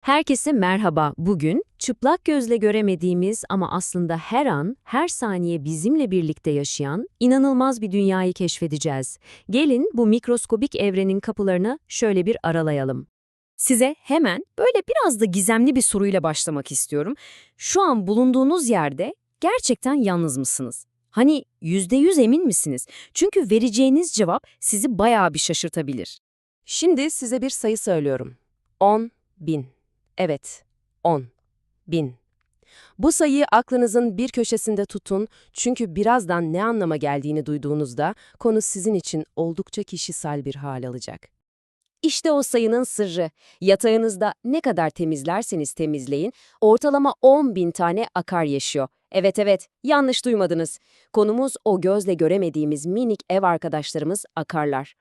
Herkese merhaba. Bugün çıplak gözle göremediğimiz ama aslında her an, her saniye bizimle birlikte yaşayan inanılmaz bir dünyayı keşfedeceğiz. Gelin bu mikroskobik evrenin kapılarını şöyle bir aralayalım. Size hemen böyle biraz da gizemli bir soruyla başlamak istiyorum. Şu an bulunduğunuz yerde gerçekten yalnız mısınız? Hani yüzde yüz emin misiniz? Çünkü vereceğiniz cevap sizi bayağı bir şaşırtabilir. Şimdi size bir sayı söylüyorum. 10 bin. Evet, 10 bin. Bu sayıyı aklınızın bir köşesinde tutun çünkü birazdan ne anlama geldiğini duyduğunuzda konu sizin için oldukça kişisel bir hal alacak. İşte o sayının sırrı. Yatağınızda ne kadar temizlerseniz temizleyin, ortalama 10 bin tane akar yaşıyor. Evet evet, yanlış duymadınız. Konumuz o gözle göremediğimiz minik ev arkadaşlarımız akarlar.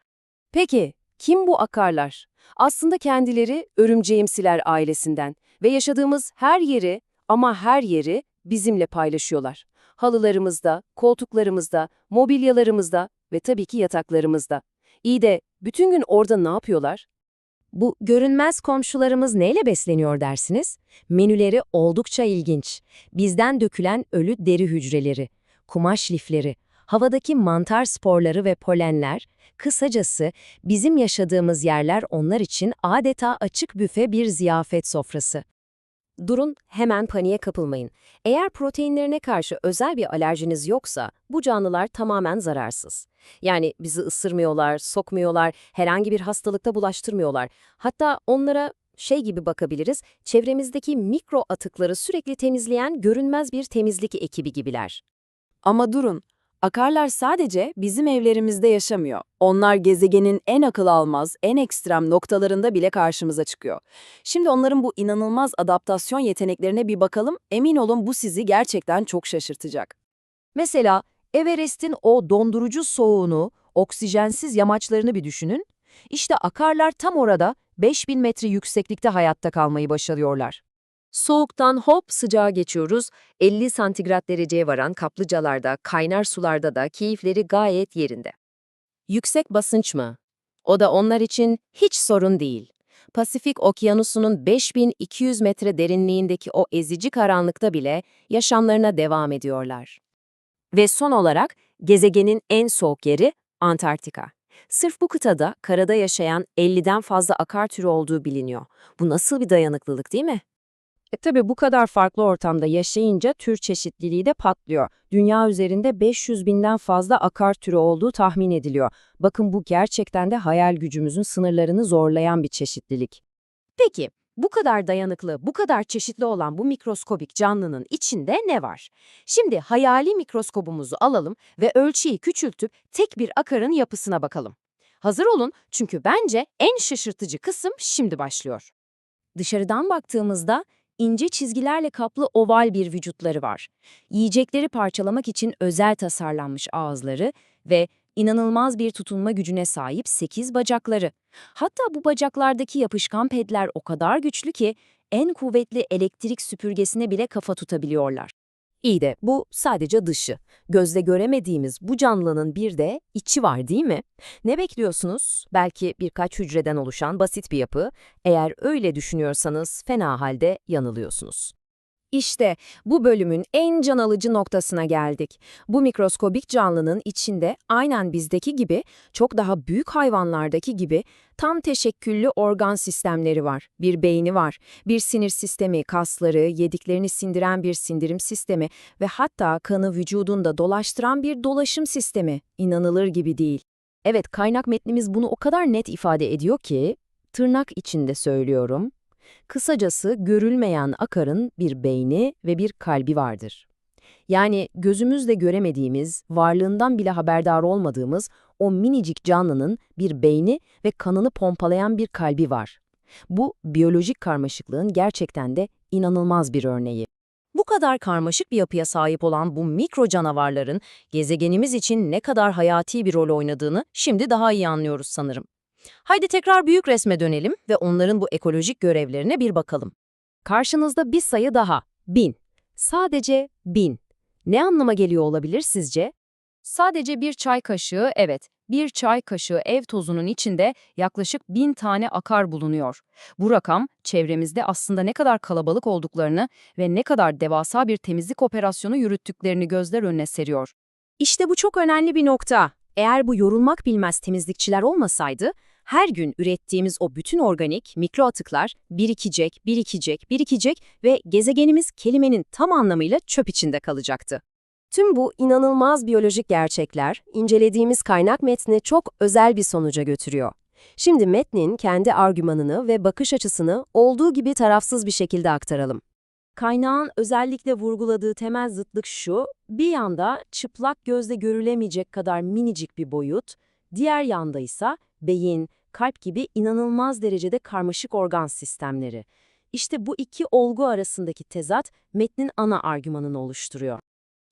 Peki, kim bu akarlar? Aslında kendileri örümceğimsiler ailesinden ve yaşadığımız her yeri ama her yeri bizimle paylaşıyorlar. Halılarımızda, koltuklarımızda, mobilyalarımızda ve tabii ki yataklarımızda. İyi de bütün gün orada ne yapıyorlar? Bu görünmez komşularımız neyle besleniyor dersiniz? Menüleri oldukça ilginç. Bizden dökülen ölü deri hücreleri, kumaş lifleri, havadaki mantar sporları ve polenler, kısacası bizim yaşadığımız yerler onlar için adeta açık büfe bir ziyafet sofrası. Durun, hemen paniğe kapılmayın. Eğer proteinlerine karşı özel bir alerjiniz yoksa bu canlılar tamamen zararsız. Yani bizi ısırmıyorlar, sokmuyorlar, herhangi bir hastalıkta bulaştırmıyorlar. Hatta onlara şey gibi bakabiliriz, çevremizdeki mikro atıkları sürekli temizleyen görünmez bir temizlik ekibi gibiler. Ama durun, akarlar sadece bizim evlerimizde yaşamıyor. Onlar gezegenin en akıl almaz, en ekstrem noktalarında bile karşımıza çıkıyor. Şimdi onların bu inanılmaz adaptasyon yeteneklerine bir bakalım, emin olun bu sizi gerçekten çok şaşırtacak. Mesela Everest'in o dondurucu soğuğunu, oksijensiz yamaçlarını bir düşünün. İşte akarlar tam orada 5000 metre yükseklikte hayatta kalmayı başarıyorlar. Soğuktan hop sıcağa geçiyoruz. 50 santigrat dereceye varan kaplıcalarda, kaynar sularda da keyifleri gayet yerinde. Yüksek basınç mı? O da onlar için hiç sorun değil. Pasifik Okyanusu'nun 5200 metre derinliğindeki o ezici karanlıkta bile yaşamlarına devam ediyorlar. Ve son olarak gezegenin en soğuk yeri Antarktika. Sırf bu kıtada karada yaşayan 50'den fazla akar türü olduğu biliniyor. Bu nasıl bir dayanıklılık değil mi? E tabi bu kadar farklı ortamda yaşayınca tür çeşitliliği de patlıyor. Dünya üzerinde 500 binden fazla akar türü olduğu tahmin ediliyor. Bakın bu gerçekten de hayal gücümüzün sınırlarını zorlayan bir çeşitlilik. Peki, bu kadar dayanıklı, bu kadar çeşitli olan bu mikroskobik canlının içinde ne var? Şimdi hayali mikroskobumuzu alalım ve ölçüyü küçültüp tek bir akarın yapısına bakalım. Hazır olun çünkü bence en şaşırtıcı kısım şimdi başlıyor. Dışarıdan baktığımızda ince çizgilerle kaplı oval bir vücutları var. Yiyecekleri parçalamak için özel tasarlanmış ağızları ve inanılmaz bir tutunma gücüne sahip 8 bacakları. Hatta bu bacaklardaki yapışkan pedler o kadar güçlü ki en kuvvetli elektrik süpürgesine bile kafa tutabiliyorlar. İyi de bu sadece dışı. Gözle göremediğimiz bu canlının bir de içi var değil mi? Ne bekliyorsunuz? Belki birkaç hücreden oluşan basit bir yapı. Eğer öyle düşünüyorsanız fena halde yanılıyorsunuz. İşte bu bölümün en can alıcı noktasına geldik. Bu mikroskobik canlının içinde aynen bizdeki gibi çok daha büyük hayvanlardaki gibi tam teşekküllü organ sistemleri var. Bir beyni var, bir sinir sistemi, kasları, yediklerini sindiren bir sindirim sistemi ve hatta kanı vücudunda dolaştıran bir dolaşım sistemi. İnanılır gibi değil. Evet kaynak metnimiz bunu o kadar net ifade ediyor ki, tırnak içinde söylüyorum, Kısacası görülmeyen akarın bir beyni ve bir kalbi vardır. Yani gözümüzle göremediğimiz, varlığından bile haberdar olmadığımız o minicik canlının bir beyni ve kanını pompalayan bir kalbi var. Bu biyolojik karmaşıklığın gerçekten de inanılmaz bir örneği. Bu kadar karmaşık bir yapıya sahip olan bu mikro canavarların gezegenimiz için ne kadar hayati bir rol oynadığını şimdi daha iyi anlıyoruz sanırım. Haydi tekrar büyük resme dönelim ve onların bu ekolojik görevlerine bir bakalım. Karşınızda bir sayı daha, bin. Sadece bin. Ne anlama geliyor olabilir sizce? Sadece bir çay kaşığı, evet, bir çay kaşığı ev tozunun içinde yaklaşık bin tane akar bulunuyor. Bu rakam, çevremizde aslında ne kadar kalabalık olduklarını ve ne kadar devasa bir temizlik operasyonu yürüttüklerini gözler önüne seriyor. İşte bu çok önemli bir nokta. Eğer bu yorulmak bilmez temizlikçiler olmasaydı, her gün ürettiğimiz o bütün organik mikro atıklar birikecek, birikecek, birikecek ve gezegenimiz kelimenin tam anlamıyla çöp içinde kalacaktı. Tüm bu inanılmaz biyolojik gerçekler, incelediğimiz kaynak metni çok özel bir sonuca götürüyor. Şimdi metnin kendi argümanını ve bakış açısını olduğu gibi tarafsız bir şekilde aktaralım. Kaynağın özellikle vurguladığı temel zıtlık şu, bir yanda çıplak gözle görülemeyecek kadar minicik bir boyut, diğer yanda ise beyin, kalp gibi inanılmaz derecede karmaşık organ sistemleri. İşte bu iki olgu arasındaki tezat metnin ana argümanını oluşturuyor.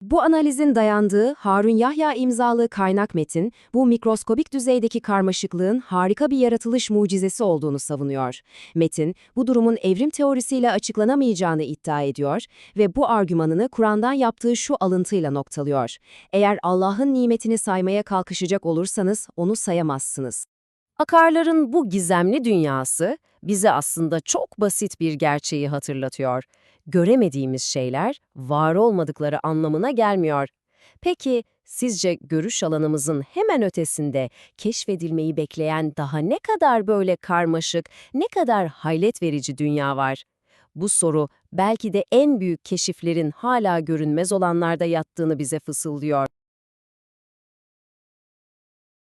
Bu analizin dayandığı Harun Yahya imzalı kaynak metin, bu mikroskobik düzeydeki karmaşıklığın harika bir yaratılış mucizesi olduğunu savunuyor. Metin, bu durumun evrim teorisiyle açıklanamayacağını iddia ediyor ve bu argümanını Kur'an'dan yaptığı şu alıntıyla noktalıyor. Eğer Allah'ın nimetini saymaya kalkışacak olursanız onu sayamazsınız. Akarların bu gizemli dünyası bize aslında çok basit bir gerçeği hatırlatıyor. Göremediğimiz şeyler var olmadıkları anlamına gelmiyor. Peki sizce görüş alanımızın hemen ötesinde keşfedilmeyi bekleyen daha ne kadar böyle karmaşık, ne kadar hayret verici dünya var? Bu soru belki de en büyük keşiflerin hala görünmez olanlarda yattığını bize fısıldıyor.